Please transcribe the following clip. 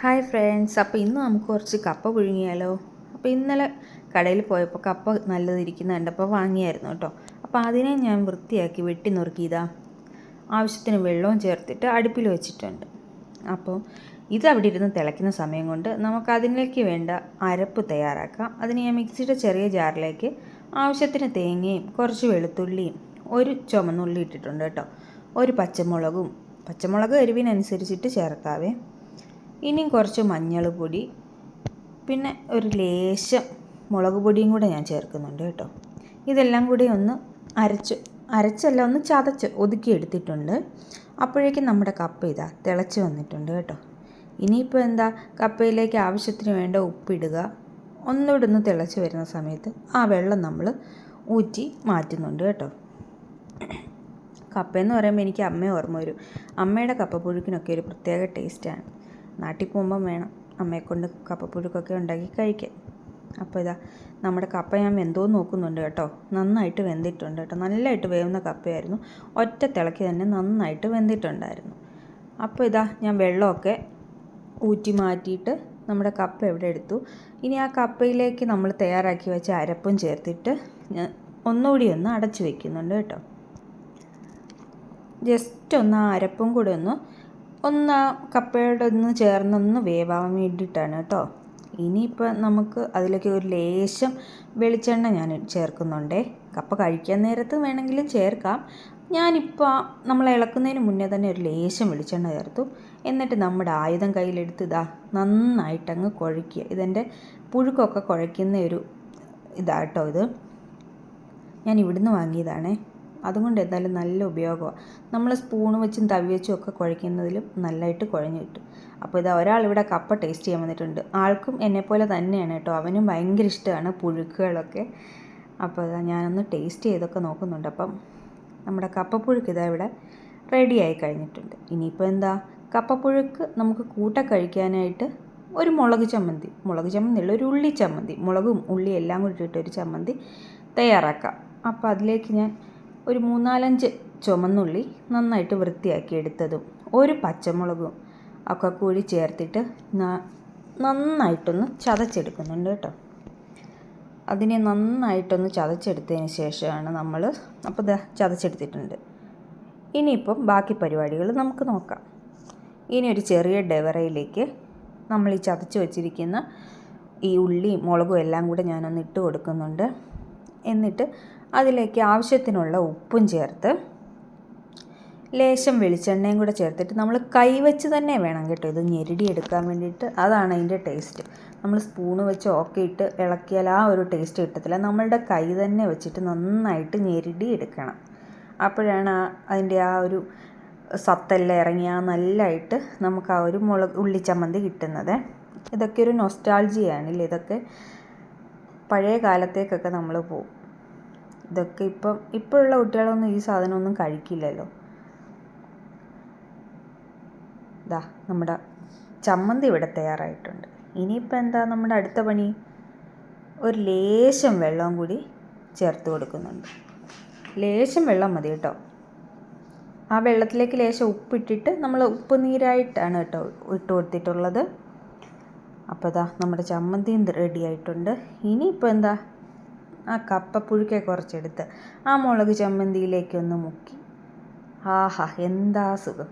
Hi friends അപ്പോൾ ഇന്ന് നമുക്ക് കുറച്ച് കപ്പ പുഴുങ്ങിയാലോ? അപ്പോൾ ഇന്നലെ കടയിൽ പോയപ്പോൾ കപ്പ നല്ലതിരിക്കുന്ന കണ്ടപ്പോൾ വാങ്ങിയായിരുന്നു കേട്ടോ. അപ്പോൾ അതിനെ ഞാൻ വൃത്തിയാക്കി വെട്ടി നുറുക്കിയതാ ആവശ്യത്തിന് വെള്ളവും ചേർത്തിട്ട് അടുപ്പിൽ വെച്ചിട്ടുണ്ട്. അപ്പോൾ ഇത് അവിടെ ഇരുന്ന് തിളയ്ക്കുന്ന സമയം കൊണ്ട് നമുക്ക് അതിലേക്ക് വേണ്ട അരപ്പ് തയ്യാറാക്കാം. അതിന് ഞാൻ മിക്സിയുടെ ചെറിയ ജാറിലേക്ക് ആവശ്യത്തിന് തേങ്ങയും കുറച്ച് വെളുത്തുള്ളിയും ഒരു ചുമന്നുള്ളി ഇട്ടിട്ടുണ്ട് കേട്ടോ. ഒരു പച്ചമുളകും പച്ചമുളക് എരിവിനനുസരിച്ചിട്ട് ചേർക്കാവേ. ഇനിയും കുറച്ച് മഞ്ഞൾ പൊടി പിന്നെ ഒരു ലേശം മുളക് പൊടിയും കൂടെ ഞാൻ ചേർക്കുന്നുണ്ട് കേട്ടോ. ഇതെല്ലാം കൂടി ഒന്ന് അരച്ച് അരച്ചല്ല ഒന്ന് ചതച്ച് ഒതുക്കി എടുത്തിട്ടുണ്ട്. അപ്പോഴേക്കും നമ്മുടെ കപ്പ ഇതാ തിളച്ച് വന്നിട്ടുണ്ട് കേട്ടോ. ഇനിയിപ്പോൾ എന്താ കപ്പയിലേക്ക് ആവശ്യത്തിന് വേണ്ട ഉപ്പിടുക ഒന്നുകൂടെ ഒന്ന് തിളച്ച് വരുന്ന സമയത്ത് ആ വെള്ളം നമ്മൾ ഊറ്റി മാറ്റുന്നുണ്ട് കേട്ടോ. കപ്പയെന്ന് പറയുമ്പോൾ എനിക്ക് അമ്മ ഓർമ്മ വരും. അമ്മയുടെ കപ്പപ്പുഴുക്കിനൊക്കെ ഒരു പ്രത്യേക ടേസ്റ്റാണ് നാട്ടിൽ പോകുമ്പം വേണം. അമ്മയെക്കൊണ്ട് കപ്പപ്പുഴുക്കൊക്കെ ഉണ്ടാക്കി കഴിക്കാൻ. അപ്പോൾ ഇതാ നമ്മുടെ കപ്പ ഞാൻ വെന്തോ നോക്കുന്നുണ്ട് കേട്ടോ. നന്നായിട്ട് വെന്തിട്ടുണ്ട് കേട്ടോ. നല്ലതായിട്ട് വേവുന്ന കപ്പയായിരുന്നു. ഒറ്റ തിളക്കി തന്നെ നന്നായിട്ട് വെന്തിട്ടുണ്ടായിരുന്നു. അപ്പോൾ ഇതാ ഞാൻ വെള്ളമൊക്കെ ഊറ്റി മാറ്റിയിട്ട് നമ്മുടെ കപ്പ എവിടെ എടുത്തു. ഇനി ആ കപ്പയിലേക്ക് നമ്മൾ തയ്യാറാക്കി വെച്ച അരപ്പും ചേർത്തിട്ട് ഞാൻ ഒന്നുകൂടി ഒന്ന് അടച്ചു വെക്കുന്നുണ്ട് കേട്ടോ. ജസ്റ്റ് ഒന്ന് ആ അരപ്പും കൂടെ ഒന്ന് ഒന്ന് ആ കപ്പയോടെ ഒന്ന് ചേർന്നൊന്ന് വേവാൻ വേണ്ടിയിട്ടാണ് കേട്ടോ. ഇനിയിപ്പോൾ നമുക്ക് അതിലേക്ക് ഒരു ലേശം വെളിച്ചെണ്ണ ഞാൻ ചേർക്കുന്നുണ്ടേ. കപ്പ കഴിക്കാൻ നേരത്ത് വേണമെങ്കിലും ചേർക്കാം. ഞാനിപ്പോൾ നമ്മൾ ഇളക്കുന്നതിന് മുന്നേ തന്നെ ഒരു ലേശം വെളിച്ചെണ്ണ ചേർത്തു. എന്നിട്ട് നമ്മുടെ ആയുധം കയ്യിലെടുത്ത് ഇതാ നന്നായിട്ടങ്ങ് കുഴയ്ക്കുക. ഇതെന്റെ പുഴുക്കൊക്കെ കുഴയ്ക്കുന്ന ഒരു ഇതാട്ടോ ഇത്. ഞാൻ ഇവിടുന്ന് വാങ്ങിയതാണേ. അതുകൊണ്ട് എന്തായാലും നല്ല ഉപയോഗമാണ് നമ്മൾ സ്പൂണ് വെച്ചും തവി വെച്ചും ഒക്കെ കുഴയ്ക്കുന്നതിലും നല്ലതായിട്ട് കുഴഞ്ഞു കിട്ടും. അപ്പോൾ ഇതാ ഒരാൾ ഇവിടെ കപ്പ ടേസ്റ്റ് ചെയ്യാൻ വന്നിട്ടുണ്ട്. ആൾക്കും എന്നെപ്പോലെ തന്നെയാണ് കേട്ടോ. അവനും ഭയങ്കര ഇഷ്ടമാണ് പുഴുക്കുകളൊക്കെ. അപ്പോൾ ഇതാ ഞാനൊന്ന് ടേസ്റ്റ് ചെയ്തൊക്കെ നോക്കുന്നുണ്ട്. അപ്പം നമ്മുടെ കപ്പപ്പുഴുക്ക് ഇതാ ഇവിടെ റെഡി ആയി കഴിഞ്ഞിട്ടുണ്ട്. ഇനിയിപ്പോൾ എന്താ? കപ്പപ്പുഴുക്ക് നമുക്ക് കൂട്ട കഴിക്കാനായിട്ട് ഒരു മുളക് ചമ്മന്തി. മുളക് ചമ്മന്തി ഉള്ള ഒരു ഉള്ളി ചമ്മന്തി. മുളകും ഉള്ളി എല്ലാം കൂടി ഇട്ടിട്ട് ഒരു ചമ്മന്തി തയ്യാറാക്കാം. അപ്പോൾ അതിലേക്ക് ഞാൻ ഒരു മൂന്നാലഞ്ച് ചുമന്നുള്ളി നന്നായിട്ട് വൃത്തിയാക്കി എടുത്തതും ഒരു പച്ചമുളകും ഒക്കെ കൂടി ചേർത്തിട്ട് നന്നായിട്ടൊന്ന് ചതച്ചെടുക്കുന്നുണ്ട് കേട്ടോ. അതിനെ നന്നായിട്ടൊന്ന് ചതച്ചെടുത്തതിന് ശേഷമാണ് നമ്മൾ അപ്പോൾ ഇതാ ചതച്ചെടുത്തിട്ടുണ്ട്. ഇനിയിപ്പം ബാക്കി പരിപാടികൾ നമുക്ക് നോക്കാം. ഇനി ഒരു ചെറിയ ഡെവറയിലേക്ക് നമ്മൾ ഈ ചതച്ച് വച്ചിരിക്കുന്ന ഈ ഉള്ളിയും മുളകും എല്ലാം കൂടെ ഞാനൊന്ന് ഇട്ട് കൊടുക്കുന്നുണ്ട്. എന്നിട്ട് അതിലേക്ക് ആവശ്യത്തിനുള്ള ഉപ്പും ചേർത്ത് ലേശം വെളിച്ചെണ്ണയും കൂടെ ചേർത്തിട്ട് നമ്മൾ കൈവച്ച് തന്നെ വേണം കേട്ടോ ഇത് ഞെരടി എടുക്കാൻ വേണ്ടിയിട്ട്. അതാണ് അതിന്റെ ടേസ്റ്റ്. നമ്മൾ സ്പൂണ് വെച്ച് ഓക്കെ ഇട്ട് ഇളക്കിയാൽ ആ ഒരു ടേസ്റ്റ് കിട്ടത്തില്ല. നമ്മളുടെ കൈ തന്നെ വെച്ചിട്ട് നന്നായിട്ട് ഞെരടി എടുക്കണം അപ്പോഴാണ് ആ അതിന്റെ ആ ഒരു സത്തെല്ലാം ഇറങ്ങി ആ നല്ലതായിട്ട് നമുക്ക് ആ ഒരു മുളക് ഉള്ളിച്ചമ്മന്തി കിട്ടുന്നത്. ഇതൊക്കെ ഒരു നൊസ്റ്റാൾജിയാണല്ലേ ഇതൊക്കെ പഴയ കാലത്തേക്കൊക്കെ നമ്മൾ പോകും ഇതൊക്കെ ഇപ്പം ഇപ്പോഴുള്ള കുട്ടികളൊന്നും ഈ സാധനമൊന്നും കഴിക്കില്ലല്ലോ. ഇതാ നമ്മുടെ ചമ്മന്തി ഇവിടെ തയ്യാറായിട്ടുണ്ട്. ഇനിയിപ്പോൾ എന്താ നമ്മുടെ അടുത്ത പണി? ഒരു ലേശം വെള്ളം കൂടി ചേർത്ത് കൊടുക്കുന്നുണ്ട്. ലേശം വെള്ളം മതി കേട്ടോ. ആ വെള്ളത്തിലേക്ക് ലേശം ഉപ്പിട്ടിട്ട് നമ്മൾ ഉപ്പ് നീരായിട്ടാണ് കേട്ടോ ഇട്ട് കൊടുത്തിട്ടുള്ളത്. അപ്പോൾ ഇതാ നമ്മുടെ ചമ്മന്തിയും റെഡി ആയിട്ടുണ്ട്. ഇനിയിപ്പോൾ എന്താ? ആ കപ്പപ്പുഴുക്കെ കുറച്ചെടുത്ത് ആ മുളക് ചമ്മന്തിയിലേക്കൊന്ന് മുക്കി. ആഹാ എന്താ സുഖം.